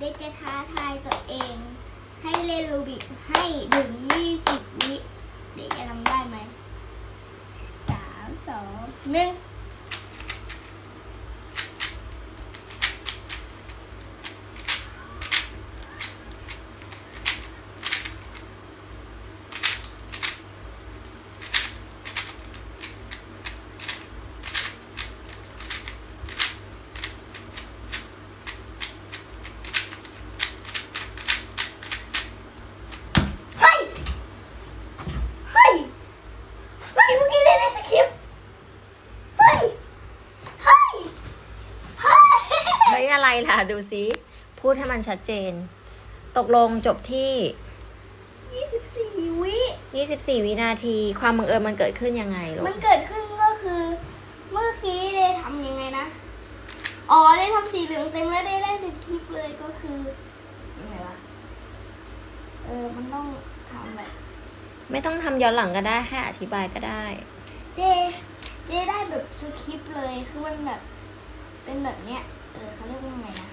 เด็กจะท้าทายตัวเอง ให้เล่นรูบิกให้ถึงยี่สิบวิ เด็กจะทำได้ไหมสามสองหนึ่ง เฮ้ย เฮ้ย เฮ้ยเมื่อกี้เล่นในสคริปต์เฮ้ย เฮ้ย เฮ้ย เฮ้ย อะไรล่ะ ดูซิพูดให้มันชัดเจน ตกลงจบที่ยี่สิบสี่วิ 24 วินาที ความบังเอิญมันเกิดขึ้นยังไงลูมันกเกิดขึ้นก็คือ เมื่อกี้เดย์ทำยังไงนะ อ๋อเดย์ทำสีเหลืองเต็มแล้วเดย์ได้สคริปต์เลยก็คือยังไงวะ เออ มันต้องทำแบบไม่ต้องทำย้อนหลังก็ได้แค่อธิบายก็ได้ เดย์เดย์ได้แบบสคริปต์เลย คือมันแบบ เป็นแบบเนี้ย เออเขาเรียกว่าไงนะ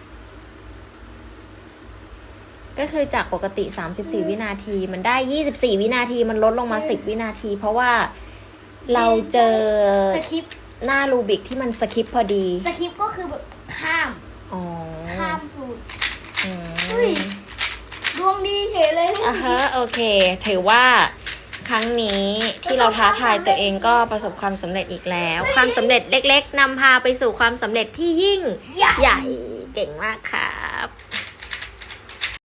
ก็คือจากปกติ 34 วินาทีมันได้ 24 วินาทีมันลดลงมา 10 วินาที เพราะว่าเราเจอสคริปต์หน้ารูบิกที่มันสคิปพอดี สคริปต์ก็คือแบบข้าม อ๋อข้ามสูตรอืมอุ้ยดวงดีเฉยเลย อะฮะ โอเค ถือว่าค รั้งนี้ที่เราท้าทายตัวเองก็ประสบความสำเร็จอีกแล้ว ความสำเร็จเล็ก ๆนำพาไปสู่ความสำเร็จที่ยิ่งใหญ่ใหญ่เก่งมากครับ